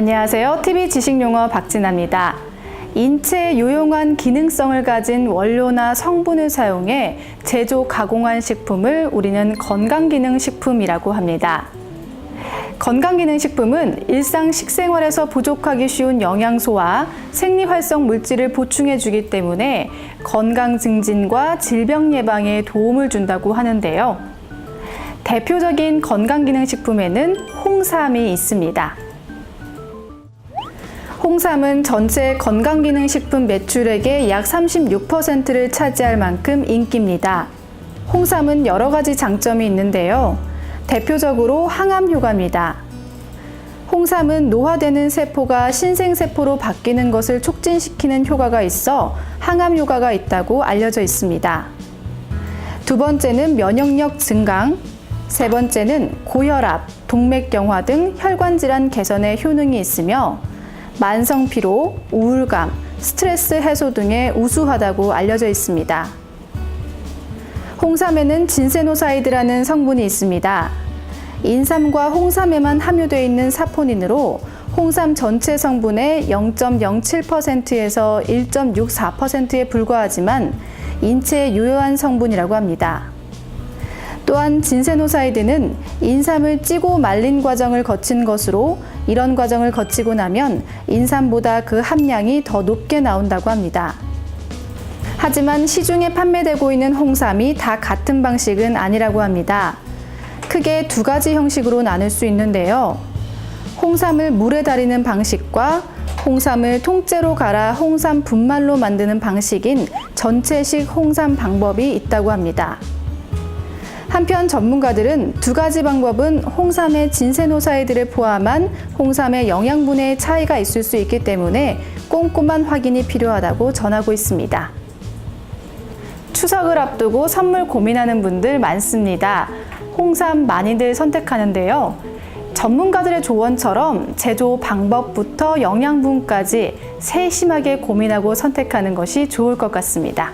안녕하세요. TV 지식용어 박진아입니다. 인체에 유용한 기능성을 가진 원료나 성분을 사용해 제조 가공한 식품을 우리는 건강기능식품이라고 합니다. 건강기능식품은 일상 식생활에서 부족하기 쉬운 영양소와 생리활성 물질을 보충해 주기 때문에 건강 증진과 질병 예방에 도움을 준다고 하는데요. 대표적인 건강기능식품에는 홍삼이 있습니다. 홍삼은 전체 건강기능식품 매출액의 약 36%를 차지할 만큼 인기입니다. 홍삼은 여러 가지 장점이 있는데요. 대표적으로 항암 효과입니다. 홍삼은 노화되는 세포가 신생세포로 바뀌는 것을 촉진시키는 효과가 있어 항암 효과가 있다고 알려져 있습니다. 두 번째는 면역력 증강, 세 번째는 고혈압, 동맥경화 등 혈관 질환 개선에 효능이 있으며 만성 피로, 우울감, 스트레스 해소 등에 우수하다고 알려져 있습니다. 홍삼에는 진세노사이드라는 성분이 있습니다. 인삼과 홍삼에만 함유되어 있는 사포닌으로 홍삼 전체 성분의 0.07%에서 1.64%에 불과하지만 인체에 유효한 성분이라고 합니다. 또한 진세노사이드는 인삼을 찌고 말린 과정을 거친 것으로 이런 과정을 거치고 나면 인삼보다 그 함량이 더 높게 나온다고 합니다. 하지만 시중에 판매되고 있는 홍삼이 다 같은 방식은 아니라고 합니다. 크게 두 가지 형식으로 나눌 수 있는데요. 홍삼을 물에 달이는 방식과 홍삼을 통째로 갈아 홍삼 분말로 만드는 방식인 전체식 홍삼 방법이 있다고 합니다. 한편 전문가들은 두 가지 방법은 홍삼의 진세노사이드를 포함한 홍삼의 영양분의 차이가 있을 수 있기 때문에 꼼꼼한 확인이 필요하다고 전하고 있습니다. 추석을 앞두고 선물 고민하는 분들 많습니다. 홍삼 많이들 선택하는데요. 전문가들의 조언처럼 제조 방법부터 영양분까지 세심하게 고민하고 선택하는 것이 좋을 것 같습니다.